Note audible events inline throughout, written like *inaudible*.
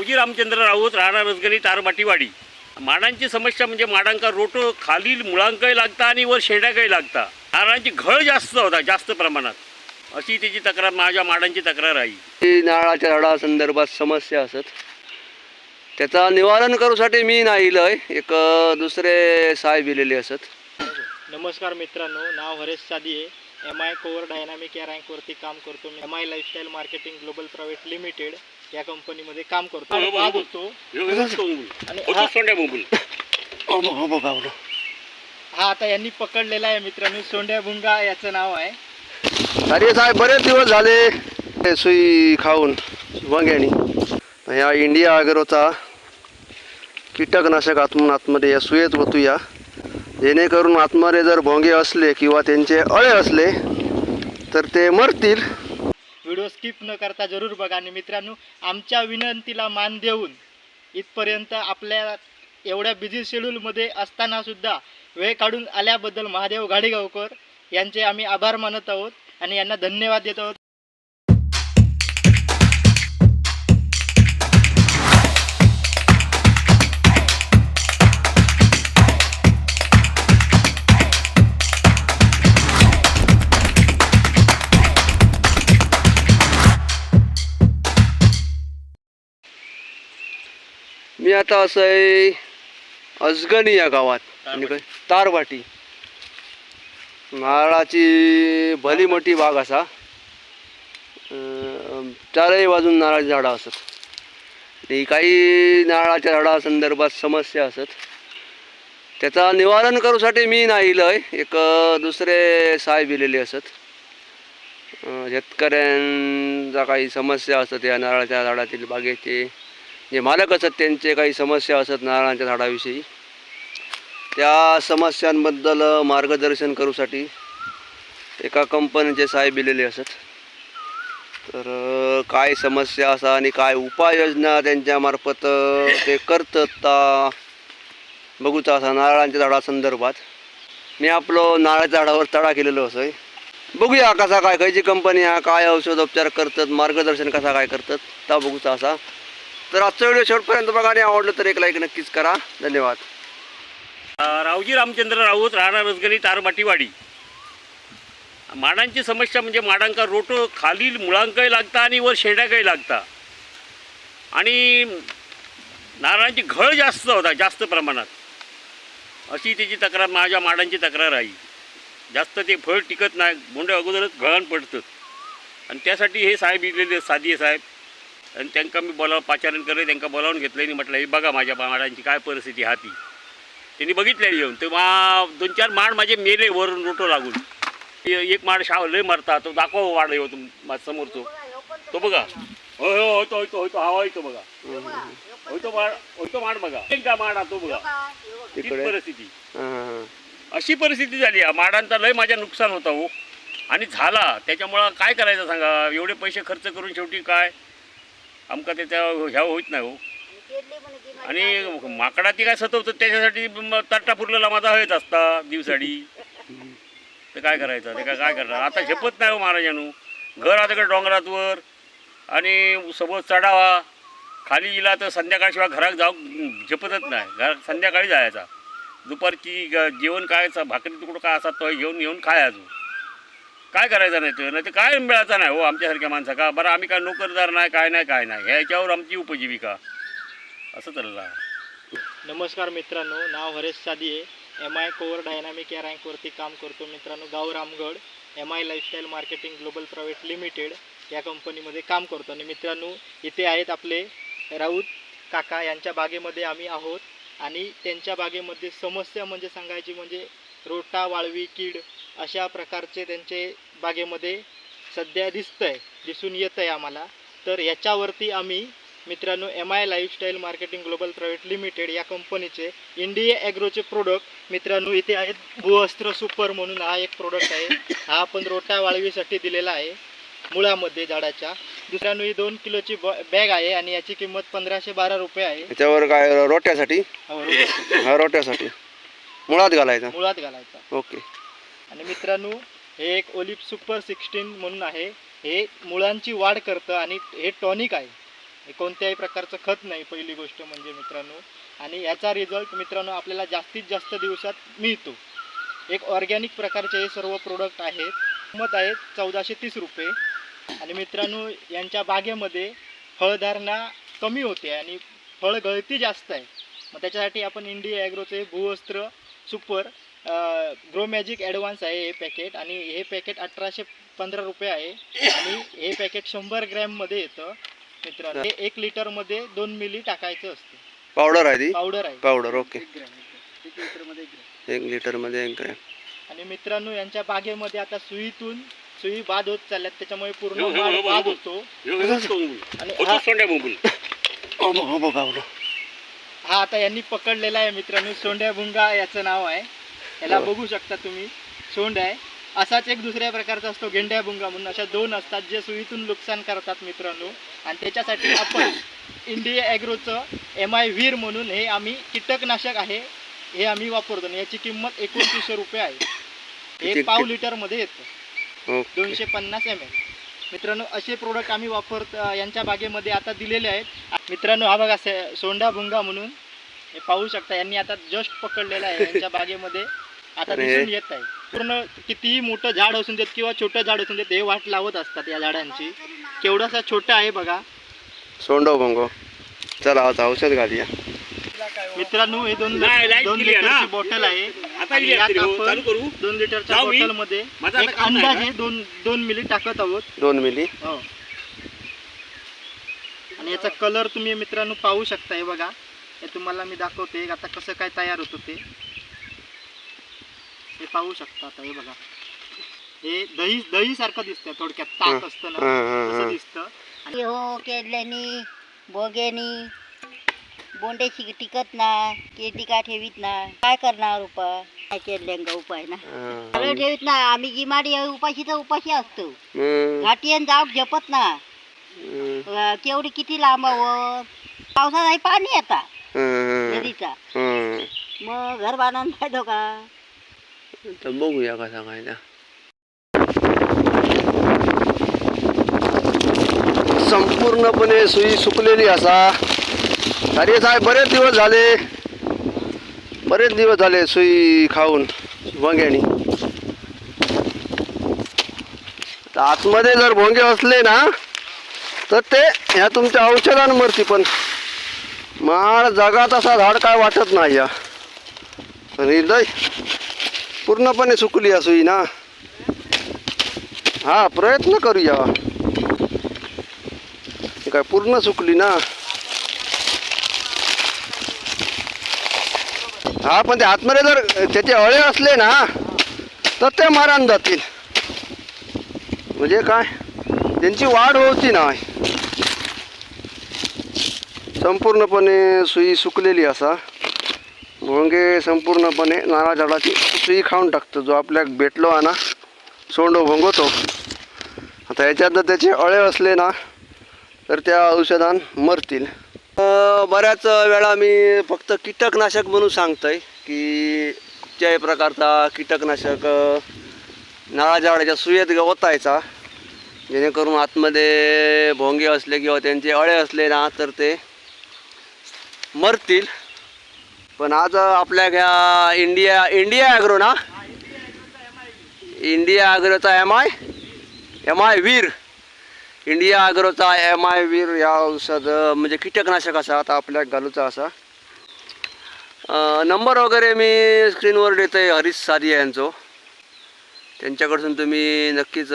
रावजी रामचंद्र राऊत राणा रसगणी तारबाटीवाडी माडांची समस्या म्हणजे माडांका रोटो खालील मुळांकही लागता आणि वर शेंड्याकही लागता. नारळांची घळ जास्त होता जास्त प्रमाणात. अशी त्याची तक्रार माझ्या माडांची तक्रार आहे. ती नारळाच्या झाडासंदर्भात समस्या असत. त्याचा निवारण करूसाठी मी नाही इलय एक दुसरे साहेब इलेले असत. नमस्कार मित्रांनो नाव हरेश सादी आहे. एम आय कोवर डायनामिक या रँकवरती काम करतो. मी M I lifestyle marketing global private limited या कंपनीमध्ये काम करतो. हो, हो, हो. होतो आणि होतो हा- हा आता यांनी पकडलेला आहे मित्रांनो सोंड्या भुंगा याचं नाव आहे. अरे साहेब बरेच दिवस झाले. हे सुई खाऊन वांग्यानी. ह्या इंडिया अग्रोचा कीटकनाशक आतून आतमध्ये या सुयेत ओतूया जेणेकरून आतमध्ये जर भोंगे असले किंवा त्यांचे अळे असले तर ते मरतील. व्हिडिओ स्किप न करता जरूर बघा. आणि मित्रांनो आमच्या विनंतीला मान देऊन इथपर्यंत आपल्या एवढ्या बिझी शेड्यूलमध्ये असतानासुद्धा वेळ काढून आल्याबद्दल महादेव गाडेगावकर यांचे आम्ही आभार मानत आहोत आणि यांना धन्यवाद देत आहोत. आता असं आहे अजगणी या गावात. आणि काय? तारवाटी. नारळाची भली मोठी बाग असा. अं, चारही बाजून नारळाची झाडं असत. आणि काही नारळाच्या झाडा संदर्भात समस्या असत. त्याचा निवारण करूसाठी मी नाही इलय एक अं, दुसरे साहेब इलेले असत. अं, शेतकऱ्यांचा काही समस्या असत या नारळाच्या झाडातील बागेचे. जे मालक असत त्यांचे काही समस्या असत नारळाच्या झाडाविषयी. त्या समस्यांबद्दल मार्गदर्शन करूसाठी एका कंपनीचे साहेब दिलेले असत. तर काय समस्या असा आणि काय उपाययोजना त्यांच्यामार्फत ते करतात ता बघूचा असा नारळांच्या झाडासंदर्भात. मी आपलं नारळाच्या झाडावर तडा केलेलो असं. आहे बघूया कसा काय खयची कंपनी हा काय औषधोपचार करतात मार्गदर्शन कसा काय करतात ता बघूचा असा तर आजचा व्हिडिओ शेवटपर्यंत बघा आणि आवडलं तर एक लाईक नक्कीच करा. धन्यवाद. रावजी रामचंद्र राऊत राणा रसगणी तारबाटीवाडी माडांची समस्या म्हणजे माडांका रोटो खालील मुळांकही लागता आणि वर शेंड्याकही लागता. आणि नारळांची घळ जास्त होता जास्त प्रमाणात. अशी त्याची तक्रार माझ्या माडांची तक्रार आहे. जास्त ते फळ टिकत नाही बोंडे अगोदरच घळण पडतं. आणि त्यासाठी हे साहेब इलेले साधी साहेब आणि त्यांना मी बोलावं पाचारण करले त्यांना बोलावून घेतलं आणि म्हटलं हे बघा माझ्या माडांची काय परिस्थिती हाती त्यांनी बघितलेली येऊन. ते मा दोन चार माड माझे मेले वरून रोटो लागून. ते एक माड शाव लय मरता तो दाखव वाढ येऊ तुम समोरचो. तो बघा. होय होय होतो होतो होतो हा होतो बघा. होतो माड होतो माड बघा. का माड हा तो बघा. परिस्थिती. हां हां हां. अशी परिस्थिती झाली. माडांचा लय माझ्या नुकसान होता हो. आणि झाला. त्याच्यामुळं काय करायचं सांगा? एवढे पैसे खर्च करून शेवटी काय? आमका त्याच्या ह्या होत नाही हो. आणि माकडा ती काय सतवतं त्याच्यासाठी म- तट्टा फुरलेला माझा हयच असता दिवसाडी तर काय करायचं? ते काय काय करणार? आता झेपत नाही हो महाराजांनो. घर आता डोंगरातवर. डोंगरात वर आणि सोबत चढावा. खाली गेला तर संध्याकाळशिवाय घरात जाऊ झेपतच नाही. घरात संध्याकाळी जायचा. दुपारची ग- जेवण काय भाकरी तुकडं काय असा तो घेऊन येऊन अजून. काय करायचं नाही तर नाही तर काय मिळायचं नाही हो आमच्यासारख्या माणसा का? बरं आम्ही काय नोकरदार नाही काय नाही काय नाही. ह्याच्यावर आमची उपजीविका. असं चाललं नमस्कार मित्रांनो नाव हरेश सादी आहे. एम आय कोवर डायनामिक या रँकवरती काम करतो मित्रांनो. गाव Ramgad M I lifestyle marketing global private limited या कंपनीमध्ये काम करतो. आणि मित्रांनो इथे आहेत आपले राऊत काका. यांच्या बागेमध्ये आम्ही आहोत. आणि त्यांच्या बागेमध्ये समस्या म्हणजे सांगायची म्हणजे रोटा वाळवी कीड अशा प्रकारचे त्यांचे बागेमध्ये सध्या दिसतं आहे दिसून येतं आहे आम्हाला. तर याच्यावरती आम्ही मित्रांनो M I lifestyle marketing global private limited या कंपनीचे इंडिया ॲग्रोचे प्रोडक्ट मित्रांनो इथे आहेत. भूअस्त्र सुपर म्हणून हा एक प्रोडक्ट आहे. हा आपण रोटा वाळवीसाठी दिलेला आहे मुळामध्ये झाडाच्या. दुसऱ्यानो ही दोन किलोची बॅग आहे आणि याची किंमत पंधराशे बारा रुपये आहे. त्याच्यावर काय रोट्यासाठी? हो, रोट्यासाठी. हा रोट्यासाठी. मुळात घालायचा. मुळात घालायचा. ओके. आणि मित्रांनो हे एक ओलिप सुपर सिक्स्टीन म्हणून आहे. हे मुळांची वाढ करतं आणि हे टॉनिक आहे. हे कोणत्याही प्रकारचं खत नाही पहिली गोष्ट म्हणजे मित्रांनो. आणि याचा रिझल्ट मित्रांनो आपल्याला जास्तीत जास्त दिवसात मिळतो. एक ऑर्गॅनिक प्रकारचे हे सर्व प्रोडक्ट आहेत. किंमत आहे चौदाशे तीस रुपये. आणि मित्रांनो यांच्या बागेमध्ये फळधारणा कमी होते आणि फळ गळती जास्त आहे. मग त्याच्यासाठी आपण इंडिया ॲग्रोचे भूवस्त्र सुपर ग्रो मॅजिक ॲडव्हान्स आहे हे पॅकेट आणि हे पॅकेट अठराशे पंधरा रुपये आहे. आणि हे पॅकेट शंभर ग्रॅममध्ये येतं. मित्रांनो हे एक लिटरमध्ये दोन मिली टाकायचं असतं. पावडर आहे ती? पावडर आहे. पावडर ओके एक ग्रॅम एक लिटरमध्ये एक ग्रॅम एक लिटरमध्ये एक ग्रॅम आणि मित्रांनो यांच्या बागेमध्ये आता सुईतून सुई बाद होत चालल्यात. त्याच्यामुळे पूर्ण *laughs* हो, हो, माल हो, बाद हो. होतो. आणि हा. हो हो बावलो हा आता यांनी पकडलेला आहे मित्रांनो सोंड्या भुंगा याचं नाव आहे. याला. बघू शकता तुम्ही. सोंड आहे. असाच एक दुसऱ्या प्रकारचा असतो गेंड्या भुंगा म्हणून. अशा दोन असतात जे सुईतून नुकसान करतात मित्रांनो. आणि त्याच्यासाठी आपण इंडिया ॲग्रोचं एम आय व्हीर म्हणून हे आम्ही कीटकनाशक आहे हे आम्ही वापरतो. आणि याची किंमत एकोणतीसशे रुपये आहे. हे पाव लिटरमध्ये येतं. दोनशे पन्नास एम एल मित्रांनो असे प्रोडक्ट आम्ही वापरत यांच्या बागेमध्ये आता दिलेले आहेत. मित्रांनो हा बघा सोंडा भुंगा म्हणून. हे पाहू शकता यांनी आता जस्ट पकडलेला आहे यांच्या बागेमध्ये. आता अरे. दिसून येत आहे. पूर्ण कितीही मोठं झाड असून देत किंवा छोटं झाड असून देत हे वाट लावत असतात या झाडांची. केवढासा छोटा आहे बघा. सोंडो भंगो. चला आता औषध घालूया. मित्रांनो हे दोन नाही, दोन दिली आहे ना. लिटरची बॉटल आहे. आता आणि ही यात असते हो, आपण चालू करू. दोन लिटरच्या जाऊ मी? बॉटलमध्ये माझं आता एक काम नाही अंदाजे दोन दोन मिली टाकत आहोत. दोन मिली? हो. आणि याचा कलर तुम्ही मित्रांनो पाहू शकता हे बघा. हे तुम्हाला मी दाखवते. आता कसं काय तयार होतं ते. हे पाहू शकता आता हे बघा. हे दही दही सारखं दिसतंय थोडक्यात ताक असतं ना हां हां तसं दिसतं. आणि हो केडल्यानी बोग्यानी बोंडे शिक टिकत ना केडी काय ठेवीत ना काय करणार उपाय? काय केडल्यांका उपाय ना सगळं ठेवीत ना आम्ही आहे, उपाशी तर उपाशी असतो घाटीयन जाऊ झपत ना केवढी किती लांब हवं पावसात आहे पाणी आता. नदीचा. मग घर बांधून फायदो का? तर बघूया कसा काय त्या संपूर्णपणे सुई सुकलेली असा अरे साहेब बरेच दिवस झाले बरेच दिवस झाले सुई खाऊन भोंग्यानी तर आतमध्ये जर भोंगे असले ना तर ते ह्या तुमच्या औषधांवरती पण माळ जगात असा झाड काय वाटत नाही या आणि लय पूर्णपणे सुकली असू ना. हा प्रयत्न करूया. काय पूर्ण सुकली ना. हा पण ते आतमध्ये जर त्याचे अळे असले ना तर ते मारण जातील. म्हणजे काय? त्यांची वाढ होती ना. संपूर्णपणे सुई सुकलेली असा. भोंगे संपूर्णपणे नारळ झाडाची सुई खाऊन टाकतो. जो आपल्याक भेटलो आणा सोंडो भोंगवतो. आता याच्यात जर त्याचे अळे असले ना तर त्या औषधान मरतील. बऱ्याच वेळा मी फक्त कीटकनाशक म्हणून सांगतोय की कुठच्याही प्रकारचा कीटकनाशक अं, झाडाच्या सुयेत ओतायचा. जेणेकरून आतमध्ये भोंगे असले किंवा त्यांचे अळे असले ना तर ते मरतील. पण आज आपल्या घ्या इंडिया इंडिया ॲग्रो ना? India ॲग्रोचा M I M I Veer. India ॲग्रोचा M I Veer या औषध म्हणजे कीटकनाशक असा आता आपल्या घालूचा असा. नंबर वगैरे मी स्क्रीनवर देतो आहे हरीश सादिया यांचो. त्यांच्याकडून तुम्ही नक्कीच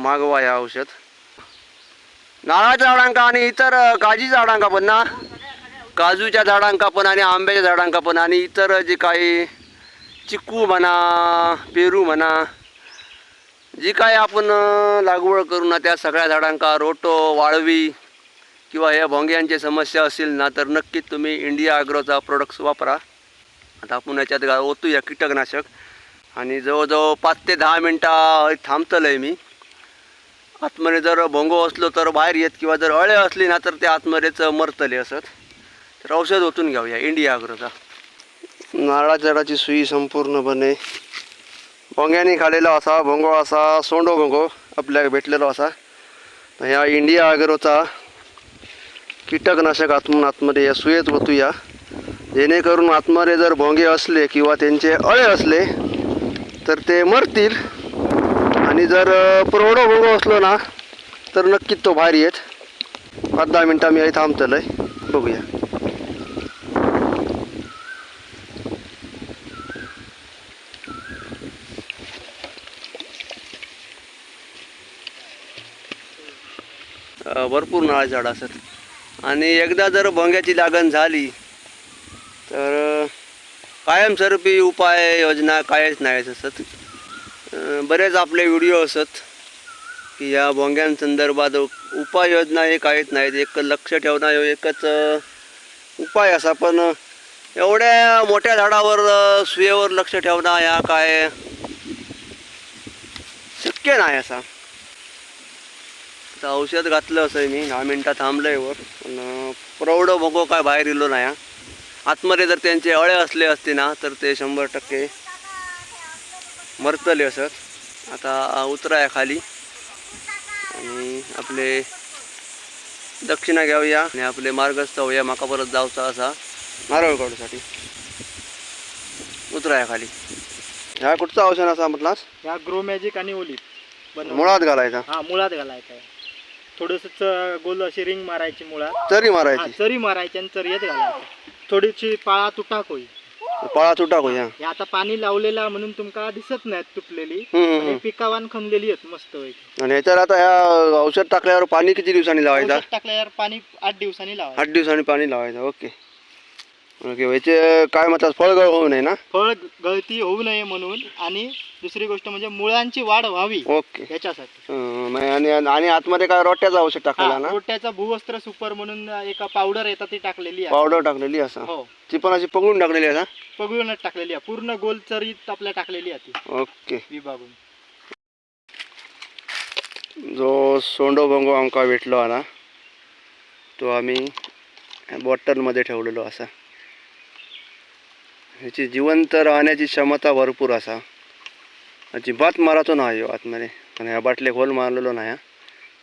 मागवा या औषध. नारळाच्या झाडांका आणि इतर काजी झाडांका पण ना? काजूच्या झाडांका पण आणि आंब्याच्या झाडांका पण आणि इतर जे काही चिक्कू म्हणा पेरू म्हणा जी काय आपण लागवड करू ना त्या सगळ्या झाडांका रोटो वाळवी किंवा ह्या भोंग्यांची समस्या असेल ना तर नक्कीच तुम्ही इंडिया ॲग्रोचा प्रोडक्ट्स वापरा. आता आपण याच्यात ओतू या कीटकनाशक. आणि जवळजवळ पाच ते दहा मिनटं थांबतलं आहे मी. आतमध्ये जर भोंगो असलो तर बाहेर येत किंवा जर अळे असली ना तर ते आतमध्येच मरतले असत. तर औषध ओतून घेऊया इंडिया अग्रोचा नारळा झाडाची सुई संपूर्णपणे भोंग्याने खालेला असा भोंगो असा सोंडो भोंगो आपल्या भेटलेलो असा ह्या इंडिया अग्रोचा कीटकनाशक आत्म आतमध्ये या सुयेत ओतूया. जेणेकरून आतमध्ये जर भोंगे असले किंवा त्यांचे अळे असले तर ते मरतील. आणि जर अं, प्रौढ असलो ना तर नक्कीच तो भारी आहेत पाच दहा मिनटं मी आई आहे बघूया. भरपूर नारळ झाडं असतात आणि एकदा जर भोंग्याची लागण झाली तर कायमस्वरूपी उपाय योजना कायच नाही असत. बरेच आपले व्हिडिओ असत की या भोंग्यांसंदर्भात उपाययोजना हे काहीच नाहीत. एक लक्ष ठेवणं हे एकच उपाय असा. पण एवढ्या मोठ्या झाडावर सुयेवर लक्ष ठेवणं ह्या काय शक्य नाही असा. आता औषध घातलं असं मी दहा मिनटात थांबलंय वर. पण प्रौढ भोगो काय बाहेर इलो नाही. आतमध्ये जर त्यांचे अळे असले असते ना तर ते शंभर टक्के मरतले असत आता उतराया खाली. आणि आपले दक्षिणा घेऊया आणि आपले मार्गस्थ होऊया. माका परत जाऊचा असा नारळ काढूसाठी. उतराया खाली. ह्या कुठचा औषध असा म्हटलास? ह्या ग्रो मॅजिक आणि बनवून मुळात घालायचा. हा मुळात घालायचं आहे. थोडस गोल अशी रिंग मारायची मुळात. तरी हा, मारायची चरी मारायची आणि चरियत घालायचं. थोडीशी पाळा तुटाक होईल पळा तुटा होया हे. आता पाणी लावलेला म्हणून तुमका दिसत नाहीत तुटलेली. हम्म, हम्म, आणि पिकावान खणलेली आहेत मस्त पैकी आणि ह्याच्यावर आता ह्या औषध टाकल्यावर पाणी किती दिवसांनी लावायचं? औषध टाकल्यावर पाणी आठ दिवसांनी लावायचं. आठ दिवसांनी पाणी लावायचं ओके. ओके ह्याचे काय म्हणतात फळगळ होऊ नये ना? फळ गळती होऊ नये म्हणून आणि दुसरी गोष्ट म्हणजे मुळांची वाढ व्हावी ओके याच्यासाठी. हं, आणि आणि आतमध्ये काय रोट्याचं औषध टाकलेला हा, ना? रोट्याचा भूवस्त्र सुपर म्हणून एका पावडर येतात ती टाकलेली आहे. पावडर टाकलेली असं? हो. ती पण अशी पगळून टाकलेली असा पगळूनच टाकलेली आहे. पूर्ण गोल चरीत आपल्या टाकलेली आहे ती. ओके विभागून. जो सोंडो भोंगो आमका भेटलो ना तो आम्ही बॉटलमध्ये ठेवलेलो असा. ह्याची जिवंत राहण्याची क्षमता भरपूर असा. अजिबात मारायचो नाही ह्यो आतमध्ये. आणि ह्या बाटलेक होल मारलेलो नाही हा.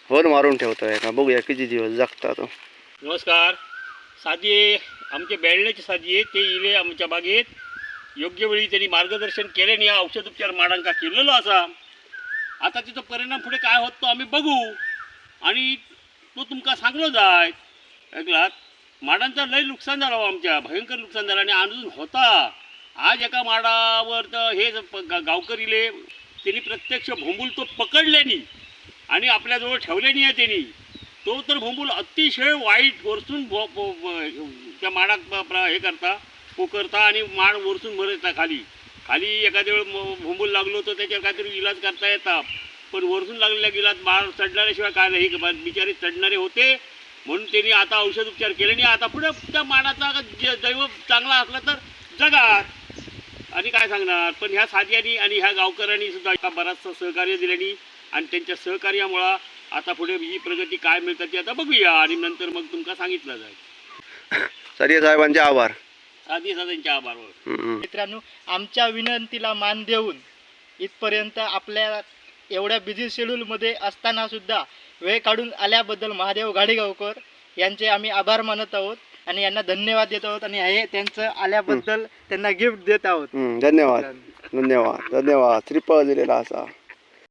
होल मारून ठेवतोय का बघूया किती दिवस जगता तो. नमस्कार. साधी आमचे बेळण्याची साधी आहे. ते इले आमच्या बागेत. योग्य वेळी त्यांनी मार्गदर्शन केल्याने या औषध उपचार माडांका केलेलो असा. आता तिचो परिणाम पुढे काय होत तो आम्ही बघू. आणि तो तुमका सांगलो जाय. ऐकलात? माडांचं लय नुकसान झालं हो आमच्या. भयंकर नुकसान झालं आणि अजून होता. आज एका माडावर तर हे गावकरीले त्यांनी प्रत्यक्ष भोंबूल तो पकडल्यानी आणि आपल्याजवळ ठेवल्यानी आहे त्यांनी. तो तर भोंबूल अतिशय वाईट वरसून भो- त्या माडात प्र- हे करता पोकरता आणि माड वरसून मरता खाली. खाली एखाद्या वेळ भोंबूल लागलो तर त्याच्यावर काहीतरी इलाज करता येतात. पण वरसून लागलेल्या गिलात माड चढणाऱ्याशिवाय काय नाही. बिचारे चढणारे होते. म्हणून त्यांनी आता औषध उपचार केले आणि आता पुढे त्या माडाचा ज- दैव चांगला असला तर जगात. आणि काय सांगणार? पण ह्या साध्यानी आणि ह्या गावकऱ्यांनी सुद्धा बराचसा सहकार्य दिल्यानी आणि त्यांच्या सहकार्यामुळं आता पुढे ही प्रगती काय मिळतात ती आता बघूया. आणि नंतर मग तुमका सांगितलं जाईल. सरिया साहेबांचे आभार. साधी साध्यांच्या आभारवर हम्म. मित्रांनो आमच्या विनंतीला मान देऊन इथपर्यंत आपल्या एवढ्या बिझी शेड्यूलमध्ये असताना सुद्धा वेळ काढून आल्याबद्दल महादेव गाडेगावकर यांचे आम्ही आभार मानत आहोत आणि यांना धन्यवाद देत आहोत आणि हे त्यांचं आल्याबद्दल त्यांना गिफ्ट देत आहोत. धन्यवाद. धन्यवाद. धन्यवाद. श्रीफळ दिलेला असा.